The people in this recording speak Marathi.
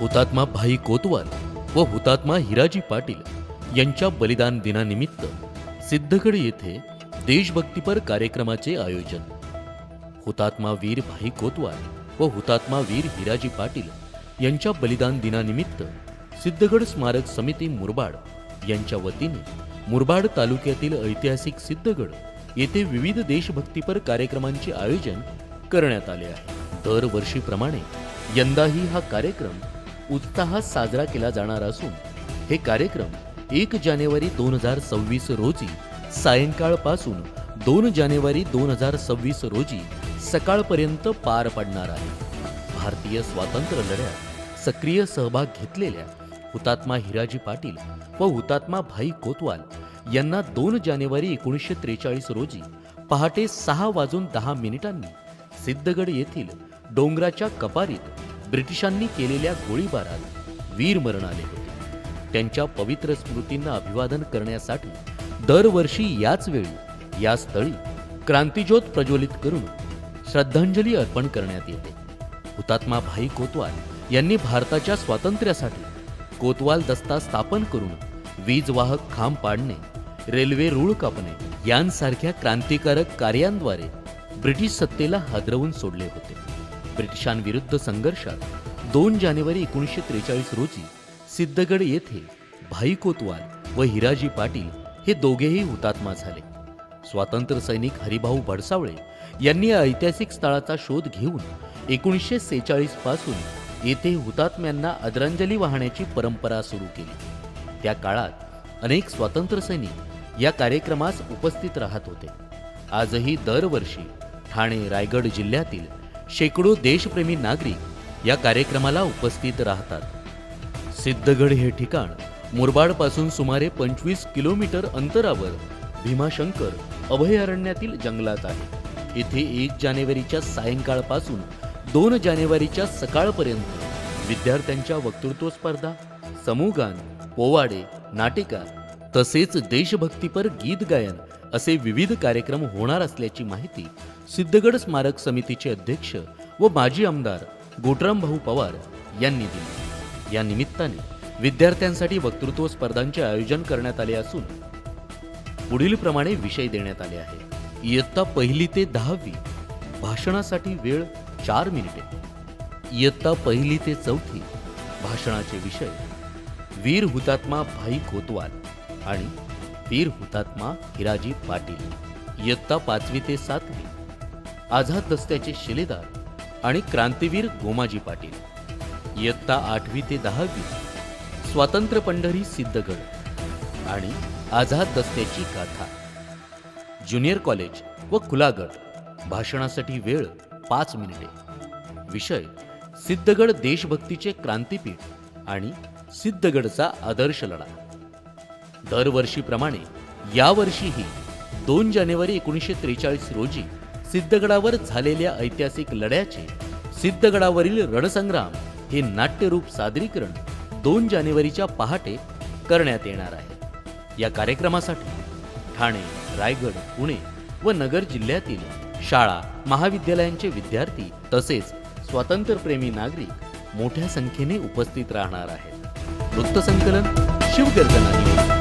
हुतात्मा भाई कोतवाल व हुतात्मा हिराजी पाटील यांच्या बलिदान दिनानिमित्त सिद्धगड येथे देशभक्तीपर कार्यक्रमाचे आयोजन. हुतात्मा वीर भाई कोतवाल व हुतात्मा वीर हिराजी पाटील यांच्या बलिदान दिनानिमित्त सिद्धगड स्मारक समिती मुरबाड यांच्या वतीने मुरबाड तालुक्यातील ऐतिहासिक सिद्धगड येथे विविध देशभक्तीपर कार्यक्रमांचे आयोजन करण्यात आले आहे. दरवर्षीप्रमाणे यंदाही हा कार्यक्रम उत्साहात साजरा केला जाणार असून हे कार्यक्रम एक जानेवारी दोन हजार सव्वीस रोजी सायंकाळपासून दोन जानेवारी दोन हजार सव्वीस रोजी सकाळपर्यंत पार पडणार आहे. भारतीय स्वातंत्र्य लढ्यात सक्रिय सहभाग घेतलेल्या हुतात्मा हिराजी पाटील व हुतात्मा भाई कोतवाल यांना दोन जानेवारी एकोणीसशे त्रेचाळीस रोजी पहाटे सहा वाजून दहा मिनिटांनी सिद्धगड येथील डोंगराच्या कपारीत ब्रिटिशांनी केलेल्या गोळीबारात वीरमरण आले होते. त्यांच्या पवित्र स्मृतींना अभिवादन करण्यासाठी दरवर्षी याच वेळी या स्थळी क्रांतिज्योत प्रज्वलित करून श्रद्धांजली अर्पण करण्यात येते. हुतात्मा भाई कोतवाल यांनी भारताच्या स्वातंत्र्यासाठी कोतवाल दस्ता स्थापन करून वीज वाहक खांब पाडणे रेल्वे रूळ कापणे यांसारख्या क्रांतिकारक कार्यांद्वारे ब्रिटिश सत्तेला हादरवून सोडले होते. ब्रिटिशांविरुद्ध संघर्षात दोन जानेवारी एकोणीसशे त्रेचाळीस रोजी सिद्धगड येथे भाई कोतवाल व हिराजी पाटील हे दोघेही हुतात्मा झाले. स्वातंत्र्य सैनिक हरिभाऊ भडसावळे यांनी या ऐतिहासिक स्थळाचा शोध घेऊन एकोणीसशे सेहेचाळीसपासून येथे हुतात्म्यांना आदरांजली वाहण्याची परंपरा सुरू केली. त्या काळात अनेक स्वातंत्र्य सैनिक या कार्यक्रमास उपस्थित राहत होते. आजही दरवर्षी ठाणे रायगड जिल्ह्यातील शेकडो देशप्रेमी नागरिक या कार्यक्रमाला उपस्थित राहतात. सिद्धगड हे ठिकाण मुरबाडपासून सुमारे पंचवीस किलोमीटर अंतरावर भीमाशंकर अभयारण्यातील जंगलात आहे. येथे एक जानेवारीच्या सायंकाळपासून दोन जानेवारीच्या सकाळपर्यंत विद्यार्थ्यांच्या वक्तृत्व स्पर्धा समूहगान पोवाडे नाटिका तसेच देशभक्तीपर गीत गायन असे विविध कार्यक्रम होणार असल्याची माहिती सिद्धगड स्मारक समितीचे अध्यक्ष व माजी आमदार गोटराम भाऊ पवार यांनी दिली. या निमित्ताने विद्यार्थ्यांसाठी वक्तृत्व स्पर्धांचे आयोजन करण्यात आले असून पुढील प्रमाणे विषय देण्यात आले आहे इयत्ता पहिली ते दहावी भाषणासाठी वेळ चार मिनिटे. इयत्ता पहिली ते चौथी भाषणाचे विषय वीर हुतात्मा भाई कोतवाल आणि वीर हुतात्मा हिराजी पाटील. इयत्ता पाचवी ते सातवी. आझाद दस्त्याचे शिलेदार आणि क्रांतीवीर गोमाजी पाटील. इयत्ता आठवी ते दहावी. स्वातंत्र्य पंढरी सिद्धगड आणि आझाद दस्त्याची गाथा. ज्युनियर कॉलेज व कुलागड. भाषणासाठी वेळ पाच मिनिटे. विषय सिद्धगड देशभक्तीचे क्रांतीपीठ आणि सिद्धगडचा आदर्श लढा. दरवर्षीप्रमाणे यावर्षीही दोन जानेवारी एकोणीसशे त्रेचाळीस रोजी सिद्धगडावर झालेल्या ऐतिहासिक लढ्याचे सिद्धगडावरील रणसंग्राम हे नाट्यरूप सादरीकरण दोन जानेवारीच्या पहाटे करण्यात येणार आहे. या कार्यक्रमासाठी ठाणे रायगड पुणे व नगर जिल्ह्यातील शाळा महाविद्यालयांचे विद्यार्थी तसेच स्वातंत्र्यप्रेमी नागरिक मोठ्या संख्येने उपस्थित राहणार आहेत. वृत्तसंकलन शिवगर्जना न्यूज.